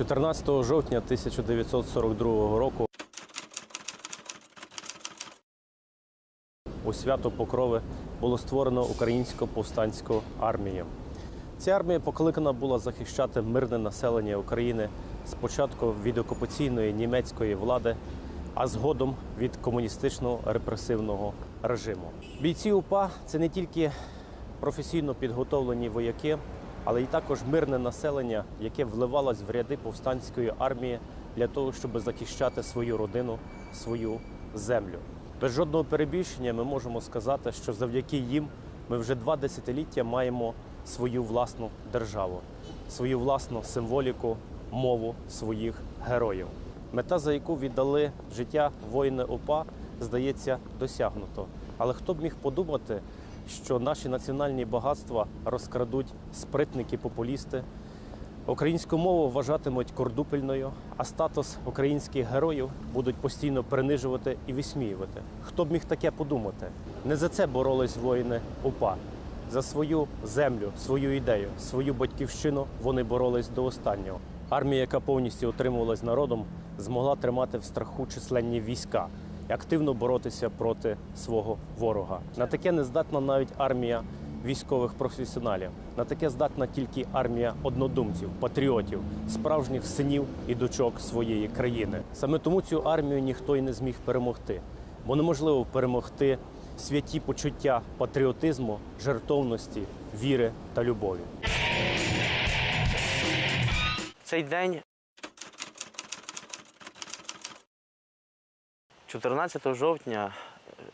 14 жовтня 1942 року у свято Покрови було створено українсько повстанську армію. Ця армія покликана була захищати мирне населення України спочатку від окупаційної німецької влади, а згодом від комуністичного репресивного режиму. Бійці УПА це не тільки професійно підготовлені вояки, але й також мирне населення, яке вливалось в ряди повстанської армії для того, щоб захищати свою родину, свою землю. Без жодного перебільшення ми можемо сказати, що завдяки їм ми вже два десятиліття маємо свою власну державу, свою власну символіку, мову своїх героїв. Мета, за яку віддали життя воїни ОПА, здається, досягнуто. Але хто б міг подумати, що наші національні багатства розкрадуть спритники-популісти, Українську мову вважатимуть кордупельною, а статус українських героїв будуть постійно принижувати і висміювати. Хто б міг таке подумати? Не за це боролись воїни УПА. За свою землю, свою ідею, свою батьківщину вони боролись до останнього. Армія, яка повністю утримувалась народом, змогла тримати в страху численні війська активно боротися проти свого ворога. На таке не здатна навіть армія військових професіоналів. На таке здатна тільки армія однодумців, патріотів, справжніх синів і дочок своєї країни. Саме тому цю армію ніхто й не зміг перемогти, бо неможливо перемогти святі почуття патріотизму, жертовності, віри та любові. Цей день 14 жовтня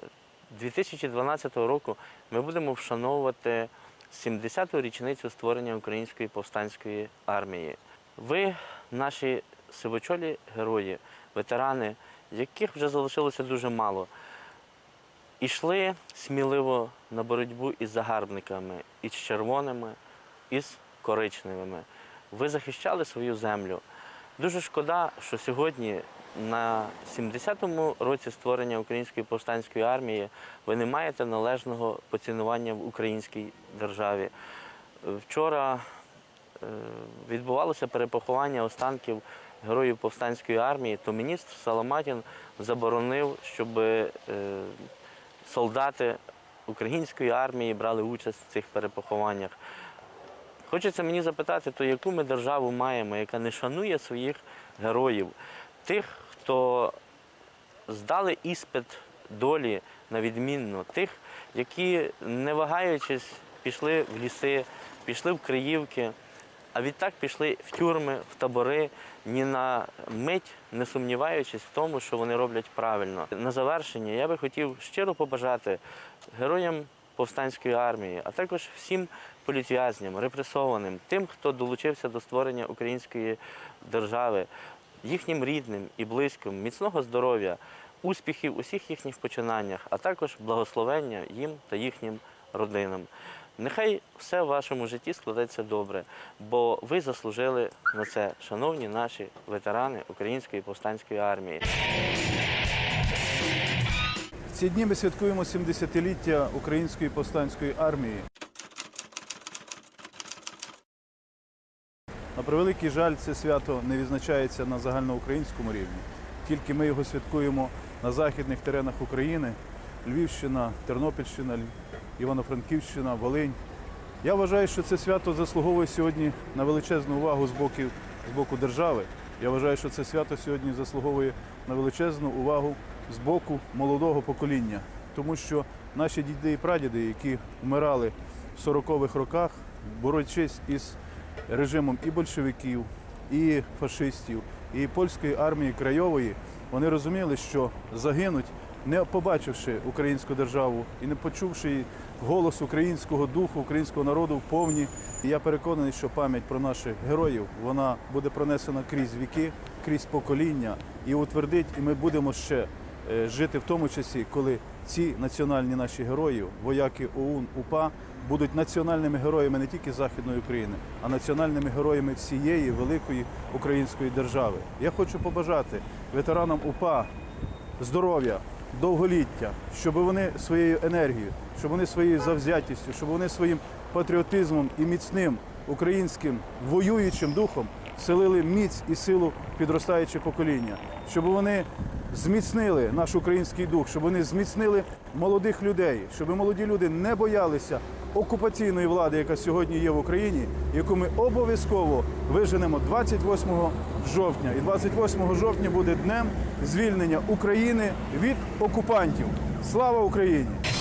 е, 2012 року ми будемо вшановувати 70-ту річницю створення Української повстанської армії. Ви, наші сивочолі герої, ветерани, яких вже залишилося дуже мало, ішли сміливо на боротьбу із загарбниками, із червоними, із коричневими. Ви захищали свою землю. Дуже шкода, що сьогодні, на 70-му році створення Української повстанської армії, ви не маєте належного поцінування в українській державі. Вчора е, відбувалося перепоховання останків героїв повстанської армії, то міністр Саламатін заборонив, щоб е, солдати української армії брали участь в цих перепохованнях. Хочеться мені запитати, то яку ми державу маємо, яка не шанує своїх героїв, тих, хто здали іспит долі на відмінно, тих, які, не вагаючись, пішли в ліси, пішли в Криївки, а відтак пішли в тюрми, в табори, ні на мить не сумніваючись в тому, що вони роблять правильно. На завершення я би хотів щиро побажати героям повстанської армії, а також всім політв'язням, репресованим, тим, хто долучився до створення української держави, їхнім рідним і близьким, міцного здоров'я, успіхів у всіх їхніх починаннях, а також благословення їм та їхнім родинам. Нехай все в вашому житті складеться добре, бо ви заслужили на це, шановні наші ветерани Української повстанської армії. Ці дні ми святкуємо 70-ліття Української повстанської армії. На превеликий жаль, це свято не відзначається на загальноукраїнському рівні. Тільки ми його святкуємо на західних теренах України: Львівщина, Тернопільщина, Ль- Івано-Франківщина, Волинь. Я вважаю, що це свято заслуговує сьогодні на величезну увагу з боку, з боку держави. Я вважаю, що це свято сьогодні заслуговує на величезну увагу з боку молодого покоління, тому що наші діди і прадіди, які вмирали в 40-х роках, борючись із режимом і большевиків, і фашистів, і польської армії крайової, вони розуміли, що загинуть, не побачивши українську державу і не почувши голос українського духу, українського народу в повні. І я переконаний, що пам'ять про наших героїв вона буде пронесена крізь віки, крізь покоління і утвердить, і ми будемо ще жити в тому часі, коли ці національні наші герої, вояки ОУН, УПА, будуть національними героями не тільки Західної України, а національними героями всієї великої української держави. Я хочу побажати ветеранам УПА здоров'я, довголіття, щоб вони своєю енергією, щоб вони своєю завзятістю, щоб вони своїм патріотизмом і міцним українським воюючим духом селили міць і силу підростаюче покоління, щоб вони зміцнили наш український дух, щоб вони зміцнили молодих людей, щоб молоді люди не боялися окупаційної влади, яка сьогодні є в Україні, яку ми обов'язково виженемо 28 жовтня. І 28 жовтня буде днем звільнення України від окупантів. Слава Україні!